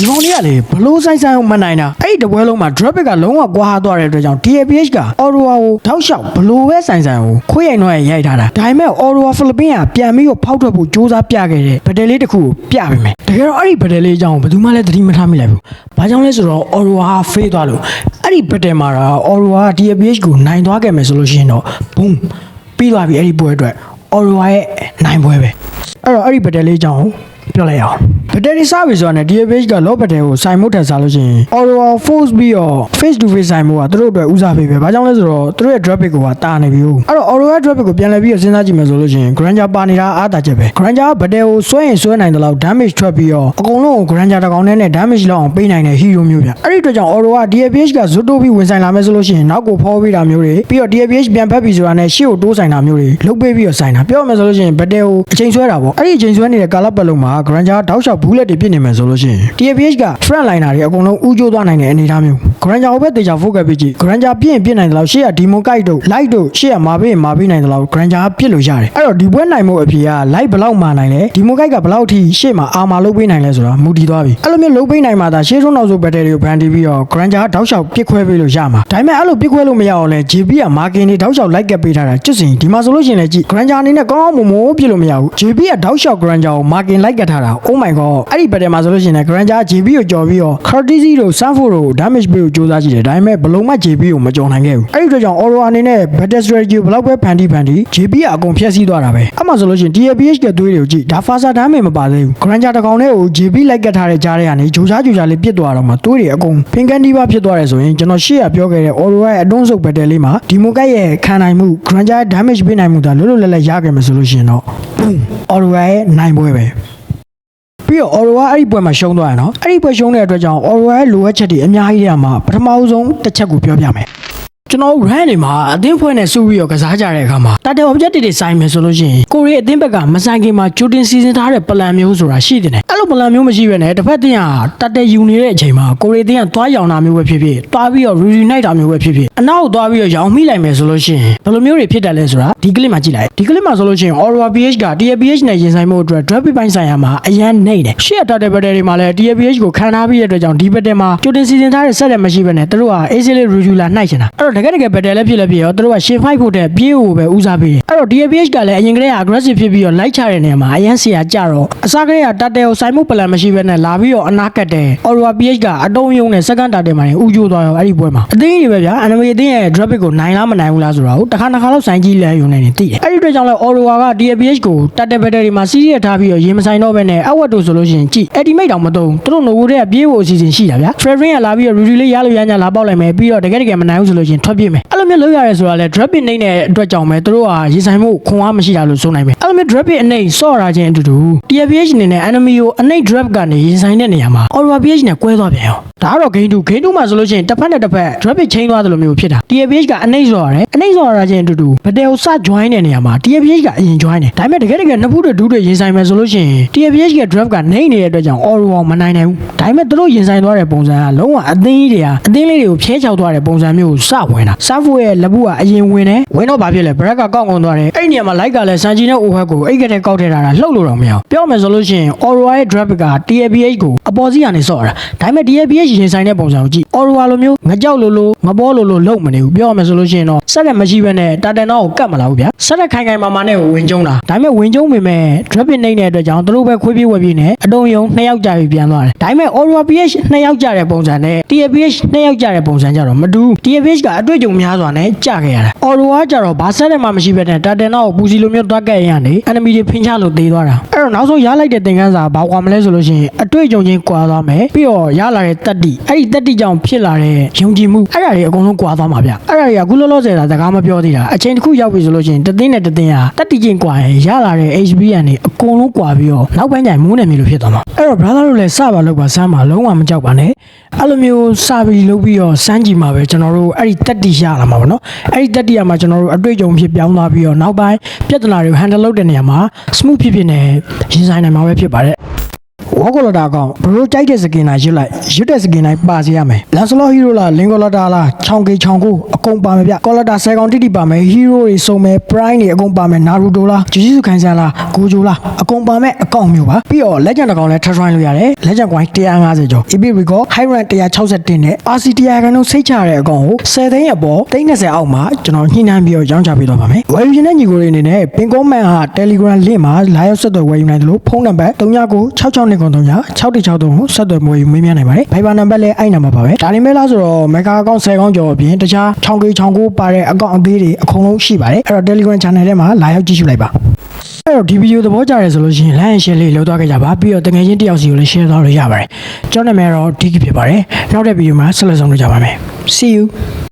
ဒီကောင်လေးကလေဘလို့ဆိုင်ဆိုင်အောင်မနိုင်တာအဲ့ဒီတပွဲလုံးမှာ drop pick ကလုံးဝကွာသွားတဲ့အတွက်ကြောင့် TAPH က Aurora ကိုထောက်လျှောက်ဘလို့ပဲဆိုင်ဆိုင်ကိုခွေးရိုင်တော့ရိုက်ထားတာဒါပေမဲ့ Aurora Philippines ကပြန်ပြီးတော့ဖောက်ထွက်ဖို့စူးစမ်းပြခဲ့တဲ့ဗဒယ်လေးတစ်ခုကိုပြပေးမယ်တကယ်တော့အဲ့ဒီဗဒယ်လေးအကြောင်းဘယ်သူမှလည်းသတိမထားမိလိုက်ဘူးဘာကြောင့်လဲဆိုတော့ Aurora ဟာဖေးသွားလို့အဲ့ဒီဗဒယ်မှာတော့ Aurora က TAPH ကိုနိုင်သွားခဲ့မယ်ဆိုလို့ရှိရင်တော့ boom ပြီးသွားပြီအဲ့ဒီပွဲအတွက် Aurora ရဲ့နိုင်ပွဲပဲအဲ့တော့အဲ့ဒီဗဒယ်လေးအကြောင်း ပြောလိုက်အောင်ဘက်တရီစားပြီဆိုတာနဲ့ DAPH ကလော့ဘက်တရီကိုစိုင်မှုထက်စားလို့ရှိရင် Aurora Force ပြီးတော့ face to face ဆိုင်မှုကသူတို့အတွက်ဦးစားပေးပဲ။ဘာကြောင့်လဲဆိုတော့သူတို့ရဲ့ traffic ကိုကတာနေပြီ။အဲ့တော့ Aurora traffic ကိုပြန်လည်ပြီးတော့စဉ်းစားကြည့်မယ်ဆိုလို့ရှိရင် Granger ပါနေတာအားတာချက်ပဲ။ Granger ကဘက်တရီကိုဆွဲရင်ဆွဲနိုင်တယ်လို့ damage ထွက်ပြီးတော့အကုန်လုံးကို Granger တစ်ကောင်နဲ့နဲ့ damage လောက်အောင်ပေးနိုင်တဲ့ hero မျိုးဗျ။အဲ့ဒီအတွက်ကြောင့် Aurora DAPH ကဇွတ်တိုးပြီးဝင်ဆိုင်လာမယ်ဆိုလို့ရှိရင်နောက်ကိုဖောပေးတာမျိုးတွေပြီးတော့ DAPH ပြန်ဖက်ပြီဆိုတာနဲ့ရှေ့ကိုတိုးဆိုင်တာမျိုးတွေလုတ်ပေးပြီးတော့ဆိုင်တာပြောရမယ်ဆိုလို့ရှိရင်ဘက်တရီကိုအချိန်ဆွဲတာပေါ့။အဲ့ဒီအချိန်ဆွဲနေတဲ့ကာလပတ်လုံးမှာ Granger တောက်လျှောက်ဘူးလက်တွေပြစ်နေမယ်ဆိုလို့ရှိရင် TPH က front liner တွေအကုန်လုံးဥကျိုးသွားနိုင်တဲ့အနေအထားမျိုး Granger ကိုပဲတေချာ focus ပေးကြည့် Granger ပြည့်ရင်ပြည့်နိုင်တယ်လို့ရှေ့က Demo Kite တို့ Light တို့ရှေ့ကမာပေးရင်မာပေးနိုင်တယ်လို့ Granger ကပြစ်လို့ရတယ်အဲ့တော့ဒီပွဲနိုင်မှုအဖြေက Light ဘယ်လောက်မာနိုင်လဲ Demo Kite ကဘယ်လောက်ထိရှေ့မှာအာမာလုပ်ပေးနိုင်လဲဆိုတာမူတည်သွားပြီအဲ့လိုမျိုးလုပ်ပေးနိုင်မှသာရှေ့ဆုံးနောက်ဆုံး battery ကို brand တီးပြီးတော့ Granger တောက်လျှောက်ပြစ်ခွဲပေးလို့ရမှာဒါပေမဲ့အဲ့လိုပြစ်ခွဲလို့မရအောင်လဲ JB က marking တွေတောက်လျှောက် like ကပ်ပေးထားတာကျွတ်စင်ဒီမှာဆိုလို့ရှိရင်လည်းကြည့် Granger အနေနဲ့ကောင်းကောင်းမွန်မွန်ပြစ်လို့မရဘူး JB ကတောက်လျှောက် Granger ကို marking like ကပ်ထားတာ oh my god အဲ့ဒီ battery မှာဆိုလို့ရှိရင်လည်း Granger JB ကိုကြော်ပြီးတော့ Courtesy တို့ Sanford တို့ damage ပေးဖို့ကြိုးစားကြည့်တယ်ဒါပေမဲ့ဘလုံးမ JB ကိုမကြော်နိုင်ခဲ့ဘူးအဲ့ဒီအတွက်ကြောင့် Aurora အနေနဲ့ battle strategy ကိုဘလောက်ပဲဖန်တီးဖန်တီး JB ကအကုန်ဖျက်ဆီးသွားတာပဲအဲ့မှာဆိုလို့ရှိရင် TAPH ကသွေးတွေကိုကြည့်ဒါ Faster damage မပါသေးဘူး Granger တစ်ကောင်နဲ့ကို JB လိုက်ကတ်ထားတဲ့ကြားထဲကနေဂျိုချာဂျိုချာလေးပြစ်သွားတော့မှသွေးတွေအကုန်ဖင်ကန်ဒီပါဖြစ်သွားတယ်ဆိုရင်ကျွန်တော်ရှေ့ကပြောခဲ့တဲ့ Aurora ရဲ့အတွန်းဆုပ် battle လေးမှာဒီမိုကတ်ရဲ့ခံနိုင်မှု Granger damage ပေးနိုင်မှုဒါလွတ်လွတ်လပ်လပ်ရခဲ့မယ်ဆိုလို့ရှိရင်တော့ Aurora ရဲ့နိုင်ပွဲပဲ ပြီးတော့ Aurora အဲ့ဒီပွဲမှာရှုံးသွားရနော်အဲ့ဒီပွဲရှုံးတဲ့အတွက်ကြောင့် Aurora ရဲ့လိုအပ်ချက်တွေအများကြီးရမှာပထမအဆုံးတစ်ချက်ကိုပြောပြမယ် ကျွန်တော် run နေမှာအသင်းဖွဲ့နဲ့စုပြီးတော့ကစားကြတဲ့အခါမှာတာတယ် objective တွေစိုင်းမယ်ဆိုလို့ရှိရင်ကိုရီးအသင်းဘက်ကမဆိုင်ခင်မှာကြိုတင်စီစဉ်ထားတဲ့ plan မျိုးဆိုတာရှိတယ်အဲ့လို plan မျိုးမရှိဘဲနဲ့တစ်ဖက်တင်းကတာတယ်ယူနေတဲ့အချိန်မှာကိုရီးအသင်းကသွားရောင်တာမျိုးပဲဖြစ်ဖြစ်သွားပြီးတော့ reunite တာမျိုးပဲဖြစ်ဖြစ်အနောက်သွားပြီးတော့ရောင်မိလိုက်မယ်ဆိုလို့ရှိရင်ဘယ်လိုမျိုးတွေဖြစ်တယ်လဲဆိုတာဒီ clip မှာကြည့်လိုက်ဒီ clip မှာဆိုလို့ရှိရင် Aurora PH က TPH နဲ့ရင်ဆိုင်မှုအတွက် drop ပိုင်းဆိုင်ရာမှာအရန်နေတယ်ရှေ့တာတယ် battery တွေမှာလည်း TPH ကိုခံထားပြီးတဲ့အတွက်ကြောင့်ဒီ battery မှာကြိုတင်စီစဉ်ထားတဲ့ set တွေမရှိဘဲနဲ့သူတို့က AC လေး regular နှိုက်ချင်တာအဲ့တော့တကယ်တကယ် battery လည်းဖြစ်လည်းဖြစ်ရောသူတို့ကရှေ့ fight ဖို့တဲ့ပြေးဖို့ပဲဦးစားပေးတယ်အဲ့တော့ TPH ကလည်းအရင်ကတည်းက aggressive ဖြစ်ပြီးတော့ light ချတဲ့နေရာမှာအရန်ဆရာကြတော့အစားကလေးကတာတယ်ကိုဆိုင်မှု plan မရှိဘဲနဲ့လာပြီးတော့အနာကတ်တယ် Aurora PH ကအတုံးယုံနဲ့ second တာတယ်မှာဥကျိုးသွားရောအဲ့ဒီပွဲမှာအသိကြီးပဲဗျာ anime အသိရဲ့ drop ကိုနိုင်လားမနိုင်ဘူးလားဆိုတာကိုတစ်ခါတစ်ခါတော့ဆိုင်ကြီးလဲယူနေနေသိတယ်အဲ့ဒီအတွက်ကြောင့်လဲ Aurora က TPH ကိုတာတယ် battery မှာစီးရထားပြီးတော့ရေမဆိုင်တော့ဘဲနဲ့အဝတ်တို့ဆိုလို့ရှိရင်ကြည့် ultimate တောင်မသုံးသူတို့ novo တွေကပြေးဖို့အစီအစဉ်ရှိတာဗျာ Fredrin ကလာပြီးတော့ review လေးရလို့ရညာလာပေါက်လိုက်မယ်ပြီးတော့တကယ်တကယ်မနိုင်ဘူးဆိုလို့ရှိရင်ထွက်ပြေးမယ်အဲ့လိုမျိုးလုပ်ရတယ်ဆိုတာလဲ drop in နေတဲ့အတွက်ကြောင့်ပဲသူတို့ကရေဆိုင်မှုခွန်အားမရှိတာလို့ဆိုနိုင်မယ်အဲ့လိုမျိုး drop in အနေဆော့ရခြင်းအတူတူ TPH အနေနဲ့ enemy ကိုအနှိတ် drop ကနေရေဆိုင်တဲ့နေရာမှာ Aurora PH နဲ့ကွဲသွားပြန်ရောဒါကတော့ game 2 game 2မှာဆိုလို့ရှိရင်တစ်ဖက်နဲ့တစ်ဖက် drop in ချင်းသွားတယ်လို့မျိုးဖြစ်တာ TPH ကအနှိတ်ဆော့ရတယ်အနှိတ်ဆော့ရခြင်းအတူတူဘယ်တဲကိုစ join တဲ့နေရာမှာ TPH ကအရင် join တယ်ဒါပေမဲ့တကယ်တကယ်နှစ်ဖူးတွေဒူးတွေရင်ဆိုင်မယ်ဆိုလို့ရှိရင် TPH က drop ကနေနေတဲ့အတွက်ကြောင့် Aurora မနိုင်နိုင်ဘူးဒါပေမဲ့သူတို့ရင်ဆိုင်သွားတဲ့ပုံစံကလုံးဝအသင်းကြီးတွေကအသင်းလေးတွေကိုဖျဲချောက်သွားတဲ့ပုံစံမျိုးကိုစဝင်တာ Safo ရဲ့လက်ဘူးကအရင်ဝင်တယ်ဝင်တော့ဘာဖြစ်လဲ Brad ကကောက်ကုန်သွားတယ်အဲ့ဒီနေရာမှာ Light ကလည်းစန်ဂျီနဲ့ Oha ကိုအိတ်ကတဲ့ကောက်ထည့်ထားတာလှုပ်လို့တော့မရအောင်ပြောမယ်ဆိုလို့ရှိရင် Aurora ရဲ့ drop က TPH ကိုအပေါ်စီးကနေဆော့တာဒါပေမဲ့ TPH ရင်ဆိုင်တဲ့ပုံစံကိုကြည့် Aurora လိုမျိုးငကြောက်လိုလိုငဘောလိုလိုလုံမနေဘူးပြောမယ်ဆိုလို့ရှိရင်တော့စက်ရက်မရှိဘဲနဲ့တာတန်တော့ကိုကတ်မလာဘူးဗျာစက်ရက်ခိုင်ခိုင်မာမာနဲ့ကိုဝင်ကျုံတာဒါပေမဲ့ဝင်ကျုံပေမဲ့ drop နေတဲ့အတွက်ကြောင့်သူတို့ပဲခွေးပြေးဝက်ပြေးနဲ့အတုံယုံနှစ်ယောက်ကြာပြီးပြန်သွားတယ်ဒါပေမဲ့ Aurora PH နှစ်ယောက်ကြာတဲ့ပုံစံနဲ့ TPH နှစ်ယောက်ကြာတဲ့ပုံစံကြတော့မတူ TPH ကအတွေ့အကြုံများစွာနဲ့ကြာခဲ့ရတာ Aurora ကြတော့ဘာစက်ရက်မှမရှိဘဲနဲ့တာတန်တော့ကိုပူစီလိုမျိုးတွားကက်ရနေ enemy တွေဖင်ချလို့သေးသွားတာအဲ့တော့နောက်ဆုံးရလိုက်တဲ့သင်ခန်းစာဘာကွာမလဲဆိုလို့ရှိရင်အတွေ့အကြုံချင်းကွာသွားမယ်ပြီးတော့ရလာတဲ့တက်တိအဲ့ဒီတက်တိကြောင့်ဖြစ်လာတဲ့ယုံကြည်မှုအဲ့ဒါတွေအကုန်လုံးကွာသွားမှာဗျအဲ့ဒါတွေကအခုလောလောဆယ်တာစကားမပြောသေးတာအချိန်တစ်ခုရောက်ပြီဆိုလို့ရှိရင်တသိန်းနဲ့တသိန်းဟာတက်တိချင်းကွာရင်ရလာတဲ့ HBN တွေအကုန်လုံးကွာပြီးတော့နောက်ပိုင်းကျရင်မိုးနယ်မြေလိုဖြစ်သွားမှာအဲ့တော့ brother တို့လည်းစပါလို့ပါစမ်းပါလုံးဝမကြောက်ပါနဲ့အဲ့လိုမျိုးစပြီးလုပ်ပြီးတော့စမ်းကြည့်မှာပဲကျွန်တော်တို့အဲ့ဒီတက်တိရလာမှာပေါ့နော်အဲ့ဒီတက်တိရမှာကျွန်တော်တို့အတွေ့အကြုံဖြစ်ပြောင်းသွားပြီးတော့နောက်ပိုင်းပြဿနာတွေကို handle လုပ်တဲ့နေရာမှာ smooth ဖြစ်ဖြစ်နဲ့ရင်ဆိုင်နိုင်မှာပဲဖြစ်ပါတယ် ဝါကော်လတာကောင်ဘရိုကြိုက်တဲ့စကင်တိုင်းရွတ်လိုက်ရွတ်တဲ့စကင်တိုင်းပါစေရမယ်လန်စလော့ဟီရိုလားလင်ကော်လတာလားချောင်ကေချောင်ကိုအကုန်ပါမယ်ဗျကော်လတာဆယ်ကောင်တိတိပါမယ်ဟီရိုတွေစုံမယ်ပရိုင်းတွေအကုန်ပါမယ်နာရူတိုလားဂျူဂျီစုခိုင်ဆန်လားဂိုဂျိုလားအကုန်ပါမယ်အကောင့်မျိုးပါပြီးတော့လက်ကျန်တစ်ကောင်လည်းထပ်ထွိုင်းလို့ရတယ်လက်ကျန်ကွိုင်း150ကျော် EP record high rank 161နဲ့ RC 100ခန်းလုံးစိတ်ချတဲ့အကောင်ကို10သိန်းအပေါ်30အောက်မှာကျွန်တော်ညှိနှိုင်းပြီးတော့ရောင်းချပေးတော့ပါမယ်ဝယ်ယူခြင်းတဲ့ညီကိုတွေအနေနဲ့ပင်ကောမန်ဟာ Telegram link မှာလာရောက်ဆက်သွယ်ဝယ်ယူနိုင်တယ်လို့ဖုန်းနံပါတ်39966263 6163ကိုဆက်သွယ်မွေးမေးမြန်းနိုင်ပါတယ် Viber နံပါတ်လည်းအဲ့နံပါတ်ပါပဲဒါနေမဲ့လားဆိုတော့ Mega account 10ကောင်းကျော်အပြင်တခြားချောင်းကြီးချောင်းကိုပါတဲ့အကောင့်အသေးတွေအကုန်လုံးရှိပါတယ်အဲ့တော့ Telegram channel ထဲမှာလာရောက်ကြည့်ရှုလိုက်ပါအဲ့တော့ဒီဗီဒီယိုသဘောကျတယ်ဆိုလို့ရှိရင် like and share လေးလုပ်သွားကြကြပါပြီးတော့တကယ်ချင်းတယောက်စီကိုလည်း share သွားလို့ရပါတယ်ကျွန်တော်နာမည်တော့ Diki ဖြစ်ပါတယ်နောက်တဲ့ဗီဒီယိုမှာဆက်လက်ဆောင်လုပ်ကြပါမယ် see you